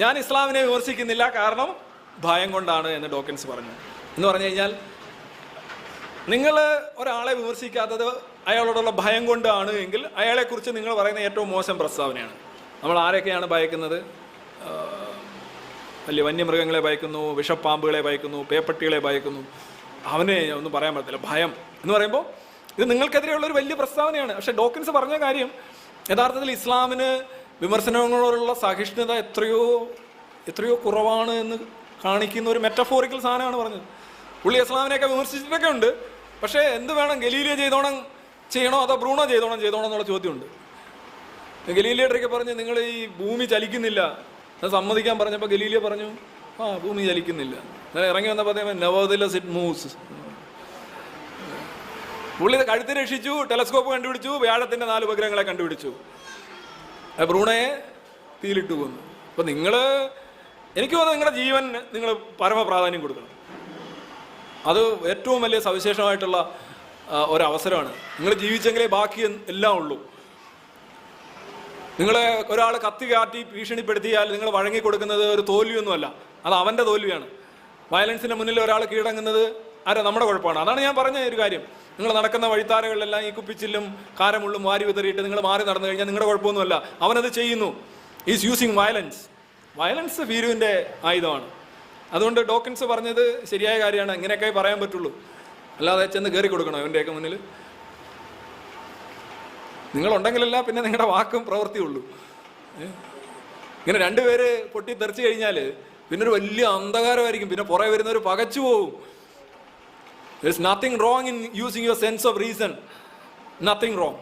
ഞാൻ ഇസ്ലാമിനെ വിമർശിക്കുന്നില്ല കാരണം ഭയം കൊണ്ടാണ് എന്ന് ഡോക്കൻസ് പറഞ്ഞു. എന്ന് പറഞ്ഞു കഴിഞ്ഞാൽ നിങ്ങൾ ഒരാളെ വിമർശിക്കാത്തത് അയാളോടുള്ള ഭയം കൊണ്ടാണ് എങ്കിൽ അയാളെക്കുറിച്ച് നിങ്ങൾ പറയുന്ന ഏറ്റവും മോശം പ്രസ്താവനയാണ്. നമ്മൾ ആരൊക്കെയാണ് ഭയക്കുന്നത്? വലിയ വന്യമൃഗങ്ങളെ ഭയക്കുന്നു വിഷപ്പാമ്പുകളെ ഭയക്കുന്നു പേപ്പട്ടികളെ ഭയക്കുന്നു. അവനെ ഒന്നും പറയാൻ പറ്റത്തില്ല. ഭയം എന്ന് പറയുമ്പോൾ ഇത് നിങ്ങൾക്കെതിരെയുള്ള ഒരു വലിയ പ്രസ്താവനയാണ്. പക്ഷേ ഡോക്കൻസ് പറഞ്ഞ കാര്യം യഥാർത്ഥത്തിൽ ഇസ്ലാമിന് വിമർശനങ്ങളോടുള്ള സഹിഷ്ണുത എത്രയോ എത്രയോ കുറവാണ് എന്ന് കാണിക്കുന്ന ഒരു മെറ്റഫോറിക്കൽ സാധനമാണ് പറഞ്ഞത്. പുള്ളി ഇസ്ലാമിനെയൊക്കെ വിമർശിച്ചിട്ടൊക്കെ ഉണ്ട് പക്ഷേ എന്ത് വേണം ഗലീലിയ ചെയ്തോണം ചെയ്യണോ അതോ ബ്രൂണോ ചെയ്തോണം ചെയ്തോണം എന്നുള്ള ചോദ്യമുണ്ട്. ഗലീലിയടൊക്കെ പറഞ്ഞ് നിങ്ങൾ ഈ ഭൂമി ചലിക്കുന്നില്ല. അത് സമ്മതിക്കാൻ പറഞ്ഞപ്പോൾ ഗലീലിയ പറഞ്ഞു ആ ഭൂമി ചലിക്കുന്നില്ല. ഇറങ്ങി വന്നപ്പോൾ അദ്ദേഹം നവോദില സിറ്റ് മൂവ്സ് പുള്ളി കഴുത്ത് രക്ഷിച്ചു ടെലസ്കോപ്പ് കണ്ടുപിടിച്ചു വ്യാഴത്തിന്റെ നാല് ഉപഗ്രഹങ്ങളെ കണ്ടുപിടിച്ചു. അത് ബ്രൂണയെ തീയിലിട്ട് കൊന്നു അപ്പൊ നിങ്ങൾ എനിക്ക് തോന്നുന്നു നിങ്ങളുടെ ജീവൻ നിങ്ങൾ പരമ പ്രാധാന്യം കൊടുക്കണം. അത് ഏറ്റവും വലിയ സവിശേഷമായിട്ടുള്ള ഒരവസരമാണ്. നിങ്ങൾ ജീവിച്ചെങ്കിലേ ബാക്കി എല്ലാം ഉള്ളൂ. നിങ്ങളെ ഒരാൾ കത്തി കാട്ടി ഭീഷണിപ്പെടുത്തിയാൽ നിങ്ങൾ വഴങ്ങി കൊടുക്കുന്നത് ഒരു തോൽവിയൊന്നുമല്ല അത് അവന്റെ തോൽവിയാണ്. വയലൻസിന്റെ മുന്നിൽ ഒരാൾ കീഴടങ്ങുന്നത് ആരാ? നമ്മുടെ കുഴപ്പമാണ്. അതാണ് ഞാൻ പറഞ്ഞ ഒരു കാര്യം. നിങ്ങൾ നടക്കുന്ന വഴിത്താരകളിലെല്ലാം ഈ കുപ്പിച്ചില്ലും കാരമുള്ളും വാരി വിതറിയിട്ട് നിങ്ങൾ മാറി നടന്നു കഴിഞ്ഞാൽ നിങ്ങളുടെ കുഴപ്പമൊന്നുമല്ല. അവനത് ചെയ്യുന്നു. ഈസ് യൂസിങ് വയലൻസ് വയലൻസ് ഭീരുവിന്റെ ആയുധമാണ്. അതുകൊണ്ട് ഡോക്കൻസ് പറഞ്ഞത് ശരിയായ കാര്യമാണ്. ഇങ്ങനെയൊക്കെ പറയാൻ പറ്റുള്ളൂ. അല്ലാതെ ചെന്ന് കയറി കൊടുക്കണം ഇവന്റെയൊക്കെ മുന്നിൽ? നിങ്ങളുണ്ടെങ്കിലല്ല പിന്നെ നിങ്ങളുടെ വാക്കും പ്രവൃത്തിയുള്ളൂ? ഇങ്ങനെ രണ്ടുപേര് പൊട്ടി തെറിച്ചു കഴിഞ്ഞാൽ പിന്നെ ഒരു വലിയ അന്ധകാരമായിരിക്കും. പിന്നെ പുറകെ വരുന്നവർ പകച്ചു പോവും. There's nothing wrong in using your sense of reason. Nothing wrong.